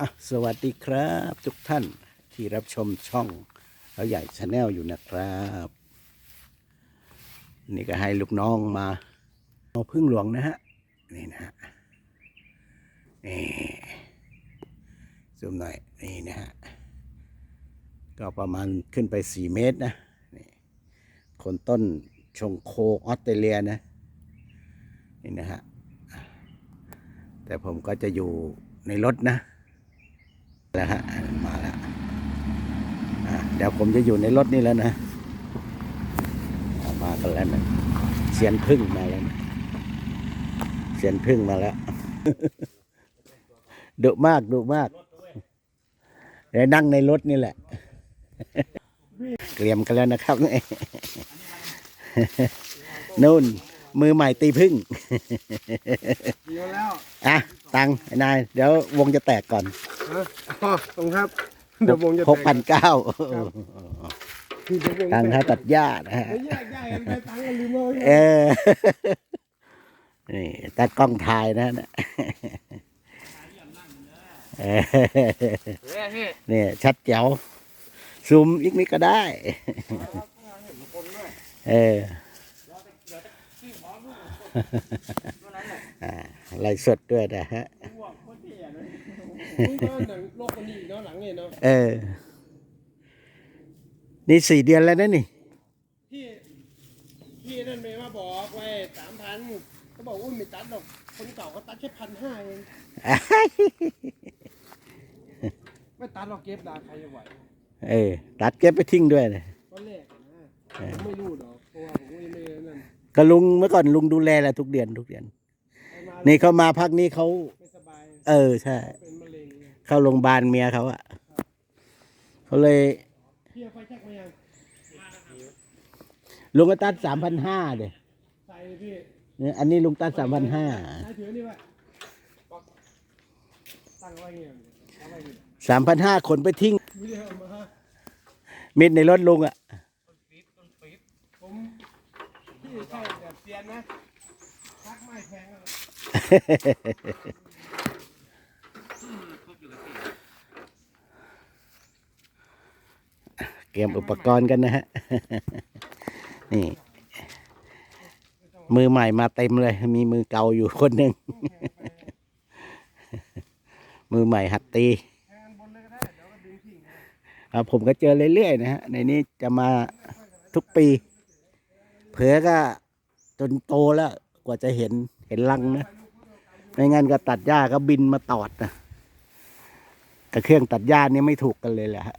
อะสวัสดีครับทุกท่านที่รับชมช่องเราใหญ่ชาแนลอยู่นะครับ นี่ก็ให้ลูกน้องมาเอาพึ่งหลวงนะฮะ นี่นะฮะนี่ซูมหน่อย นี่นะฮะ ก็ประมาณขึ้นไปสี่เมตรนะนี่คนต้นชงโคออสเตรเลียนะ นี่นะฮะ แต่ผมก็จะอยู่ในรถนะ แล้วฮะมาแล้วเดี๋ยวผมจะอยู่ในรถนี่แล้วนะ มากันแล้วนะเสียนพึ่งมาแล้วนะเสียนพึ่งมาแล้วดุมากดุมากเดี๋ยวนั่งในรถนี่แหละ เตรียมกันแล้วนะครับนู่นมือใหม่ตีพึ่งอะตังนาย เดี๋ยววงจะแตกก่อน ฮะอ๋อตรงครับเดี๋ยววงจะหกพันเก้าคือเดี๋ยววงตังค่าตัดหญ้านะฮะเดี๋ยวแยกย้ายกันไปตังค์กันลืมเอาไว้เออ นี่ตากล้องถ่ายนะเนี่ยเออเฮ้ยพี่เนี่ยชัดแจ๋วซูมอีกนิดก็ได้ เอออ่าไลฟ์สดด้วยนะฮะมึงก็หนัง โลกคนนี้เนาะหลังนี่เนาะเออ นี่สี่เดือนแล้วนะนี่พี่พี่นั่นเมย์มาบอกไว้สามพันเขาบอกอุ้ยไม่ตัดหรอกคนเก่าเขาตัดแค่พันห้าเองไม่ตัดหรอกเก็บดาใครจะไหวเออตัดเก็บไปทิ้งด้วยนะตอนแรกนะผมไม่รู้หรอกเพราะว่าผมก็ยังไม่นั่นก็ลุงเมื่อก่อนลุงดูแลแหละทุกเดือนทุกเดือนไปมานี่เขามาพักนี้เขาไม่สบายเออใช่เป็นมะ เร็งเนี่ยเข้าโรงพยาบาลเมียเขาอะเขาเลยพี่เอาไฟแช็กมายังลุงก็ตัดสามพันห้าเดยใส่พี่เนี่ยอันนี้ลุงตัดสามพันห้าใส่ถือนี่ไว้ตั้งไว้เงี้ยตั้งไว้เงี้ยสามพันห้าขนไปทิ้งไม่ได้เอามามิดในรถลุงอะผมพี่ใช่แบบเซียนนะทักไม่แพงอะ เตรียมอุปกรณ์กันนะฮะ นี่ มือใหม่มาเต็มเลย มีมือเก่าอยู่คนหนึ่ง มือใหม่หัดตีแพงบผมก็เจอเรื่อยๆนะฮะ ในนี้จะมาทุกปี เผื่อก็จนโตแล้วกว่าจะเห็นเห็นรังนะไม่งั้นก็ตัดหญ้าก็บินมาตอดนะกับเครื่องตัดหญ้านี่ไม่ถูกกันเลยแหละฮะ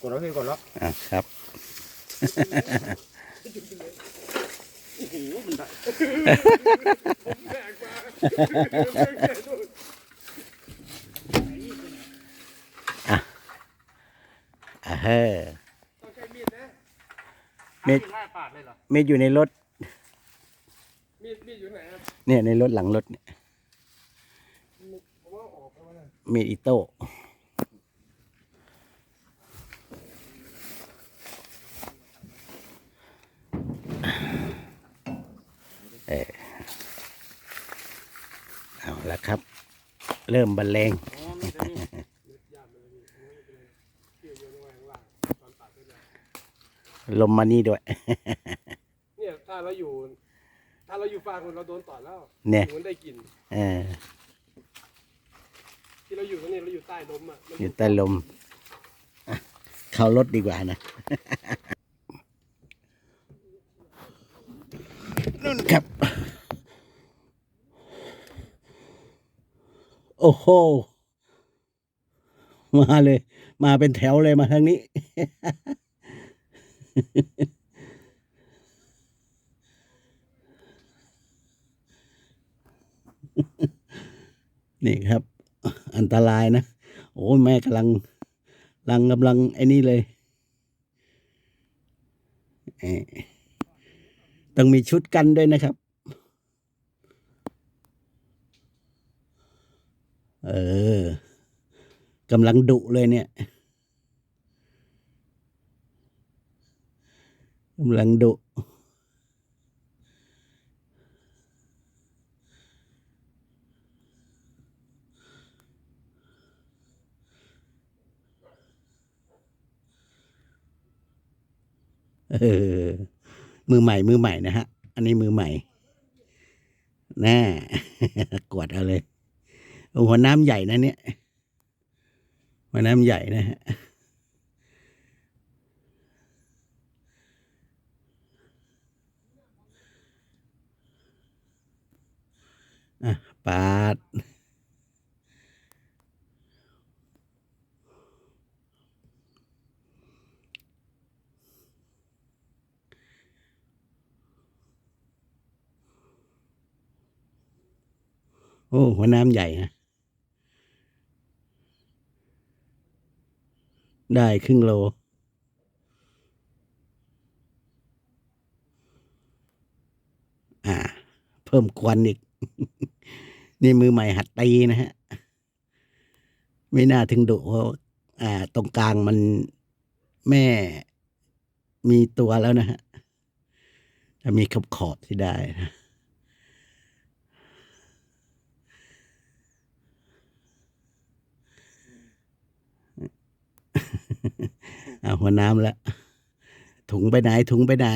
กดแล้วพี่กดแล้วอะครับอะเฮ้อต้องใช้มีดนะมีดห้าปาดเลยเหรอมีดอยู่ในรถ มีดมีดอยู่ไหนครับเนี่ยในรถหลังรถเนี่ย ผมว่าออกไปแล้วนะ มีดอิโต้เออเอาละครับ เริ่มบรรเลงอ๋อมีดนี่ยาดเลยพี่เกี่ยวโยนไว้ข้างล่างตอนตัดด้วยนะลมมานี่ด้วย เนี่ยถ้าเราอยู่ ถ้าเราอยู่ฟางคนเราโดนต่อยแล้วเนี่ยมันได้กลิ่นเออ ที่เราอยู่ตรงนี้เราอยู่ใต้ลมอะมันอยู่ใต้ลมอะเข้ารถดีกว่านะ นู่นครับ โอ้โห มาเลย มาเป็นแถวเลยมาทางนี้ นี่ครับ อันตรายนะ โอ้ยแม่กำลังกำลังกำลังไอ้นี่เลยเต้องมีชุดกันด้วยนะครับ เออกำลังดุเลยเนี่ยกำลังดุ ออ มือใหม่ มือใหม่นะฮะ อันนี้มือใหม่ แน่กวดเอาเลยโอ้หัวน้ำใหญ่นะเนี่ย หัวน้ำใหญ่นะฮะอะปาด โอ้ หัวน้ำใหญ่นะได้ครึ่งโล อ่า เพิ่มควันอีก นี่มือใหม่หัดตีนะฮะ ไม่น่าถึงดุเพราะอ่า ตรงกลางมันแม่มีตัวแล้วนะฮะจะมีขอบขอบที่ได้นะ เอาหัวน้ำแล้วถุงไปไหน ถุงไปไหน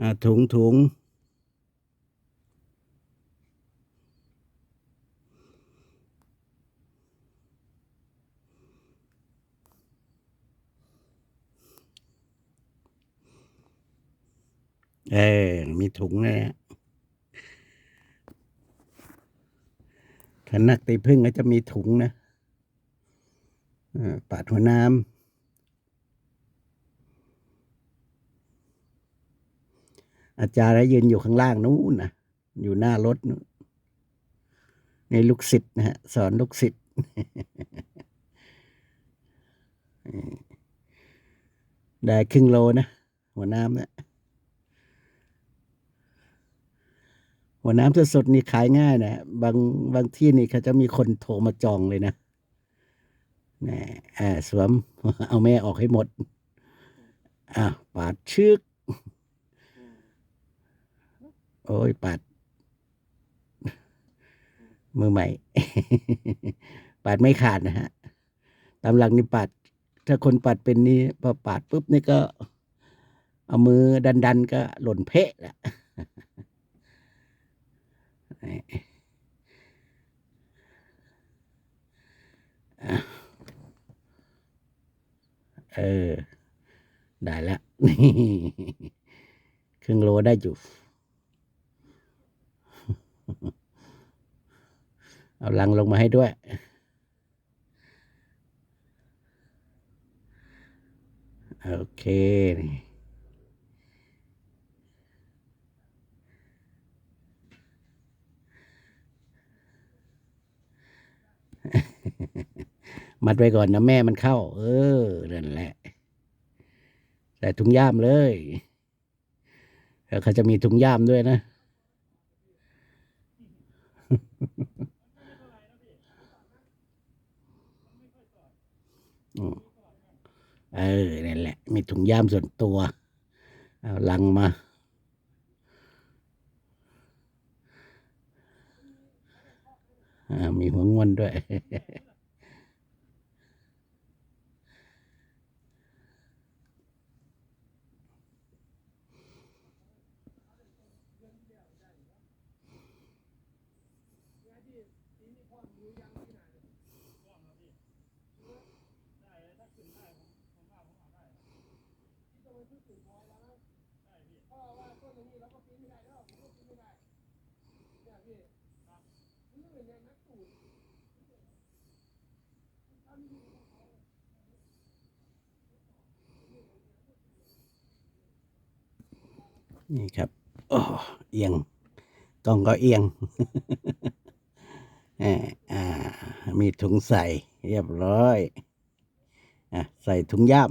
อ่าถุงถุงเออ มีถุงนะฮะถ้านักตีพึ่งก็จะมีถุงนะ ปาดหัวน้ำอาจารย์ยืนอยู่ข้างล่างนู้นนะอยู่หน้ารถนู้นในลูกศิษย์นะฮะสอนลูกศิษย์ได้ครึ่งโลนะ หัวน้ำเนี่ยหัวน้ำสดๆนี่ขายง่ายนะบางบางที่นี่เขาจะมีคนโทรมาจองเลยนะ นี่อ่าสวม เอาแม่ออกให้หมด อ่าปาดชึก โอ้ยปาด มือใหม่ ปาดไม่ขาดนะฮะ ตามหลังนี่ปาด ถ้าคนปาดเป็นนี่พอปาดปุ๊บนี่ก็ เอามือดัน ๆ ก็หล่นเพะละ เออ ได้แล้วนี่ครึ่งโลได้อยู่ เอาลังลงมาให้ด้วย โอเคนี่ มัดไว้ก่อนนะแม่มันเข้า เออนั่นแหละใส่ถุงย่ามเลยแล้วเขาจะมีถุงย่ามด้วยนะ เออนั่นแหละ มีถุงย่ามส่วนตัว เอาลังมาอ่ามีหัวงวนด้วย นี่ครับโอ้เอียงกล้องก็เอียงอ่าอ่า มีถุงใส่ เรียบร้อยอะใส่ถุงย่าม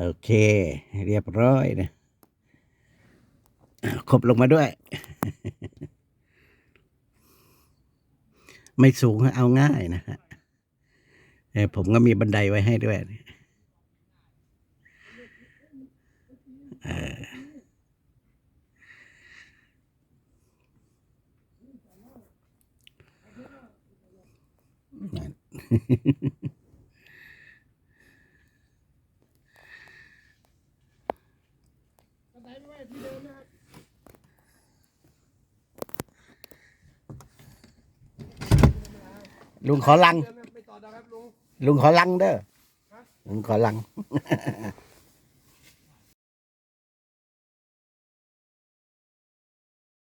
โอเค เรียบร้อยนะอะครบลงมาด้วย ไม่สูงเอาง่ายนะฮะผมก็มีบันไดไว้ให้ด้วยนั่น กระไดไม่ไว้ที่เดิมนะครับลุงขอลัง เดิมไม่ต่อนะครับลุง ลุงขอลังเด้อ ลุงขอลัง